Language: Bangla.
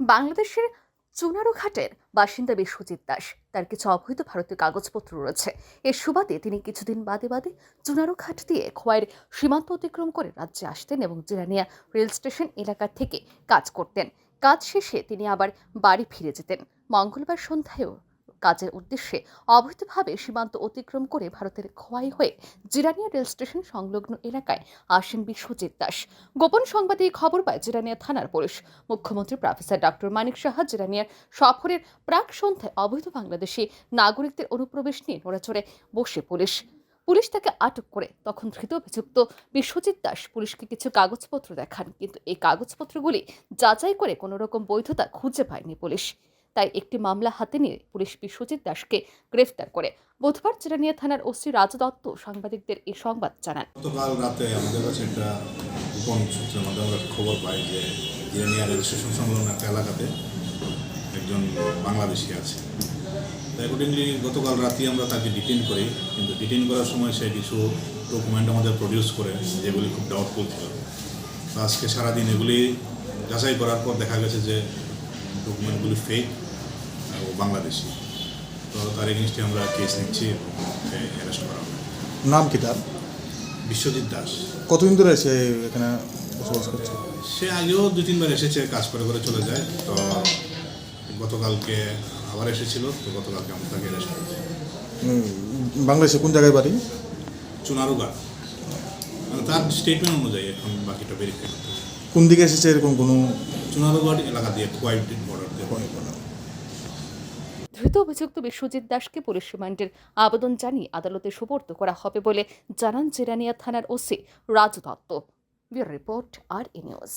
বাংলাদেশের চুনারুঘাটের বাসিন্দা বিশ্বজিৎ দাস। তার কিছু অবৈধ ভারতীয় কাগজপত্র রয়েছে। এর সুবাদে তিনি কিছুদিন বাদে বাদে চুনারুঘাট দিয়ে খোয়াইয়ের সীমান্ত অতিক্রম করে রাজ্যে আসতেন এবং জিরানিয়া রেল স্টেশন এলাকা থেকে কাজ করতেন। কাজ শেষে তিনি আবার বাড়ি ফিরে যেতেন। মঙ্গলবার সন্ধ্যায়ও কাজের উদ্দেশ্যে অবৈধভাবে সীমান্ত অতিক্রম করে ভারতের খোয়াই হয়ে জিরানিয়া রেল স্টেশন সংলগ্ন এলাকায় আসেন বিশ্বজিৎ দাস। গোপন সংবাদে এই খবর পায় জিরানিয়া থানার পুলিশ। মুখ্যমন্ত্রী প্রফেসর ডক্টর মানিক সাহা জিরানিয়ার সফরের প্রাক সন্ধ্যায় অবৈধ বাংলাদেশি নাগরিকদের অনুপ্রবেশ নিয়ে নড়াচড়ে বসে পুলিশ। পুলিশ তাকে আটক করে তখন ধৃত অভিযুক্ত বিশ্বজিৎ দাস পুলিশকে কিছু কাগজপত্র দেখান, কিন্তু এই কাগজপত্রগুলি যাচাই করে কোনো রকম বৈধতা খুঁজে পায়নি পুলিশ। তাই একটি মামলা হাতে নিয়ে পুলিশ বিশ্বজিৎ দাসকে গ্রেফতার করে। বুধবার চিরানিয়া থানার ওসি রাজু দত্ত সাংবাদিকদের এই সংবাদ জানান। গতকাল রাতে আমাদের কাছে একটা গোপন সূত্রের মাধ্যমে খবর পাই যে ইরানিয়া রেল স্টেশন সংলগ্ন একটা এলাকাতে একজন বাংলাদেশি আছে। অ্যাকর্ডিংলি গতকাল রাতে আমরা তাকে ডিটেন করি। কিন্তু ডিটেন করার সময় সে কিছু ডকুমেন্ট আমাদের প্রডিউস করে, যেগুলি খুব ডাউটফুল ছিল। আজকে সারাদিন এগুলি যাচাই করার পর দেখা গেছে যে ডকুমেন্টগুলি ফেক ও বাংলাদেশি। তো তার এগেনস্টে আমরা কেস নিচ্ছি এবং অ্যারেস্ট করা হবে। নাম কি তার? বিশ্বজিৎ দাস। কতদিন ধরে সে এখানে বসবাস করছে? সে আগেও দু তিনবার এসেছে কাজ করে করে চলে যায়। তো গতকালকে আবার এসেছিল তো গতকালকে আমরা তাকে অ্যারেস্ট করেছি। বাংলাদেশে কোন জায়গায় বাড়ি? চুনারুগা। মানে তার স্টেটমেন্ট অনুযায়ী এখন বাকিটা ভেরিফাই করতে কোন দিকে এসেছে এরকম কোনো চুনারুগড় এলাকা দিয়ে কোয়াইট বর্ডার দিয়ে। ধৃত অভিযুক্ত বিশ্বজিৎ দাসকে পুলিশ রিমান্ডের আবেদন জানিয়ে আদালতে সুপর্দ করা হবে বলে জানান জেরানিয়া থানার ওসি রাজ দত্ত। রিপোর্ট আর ই নিউজ।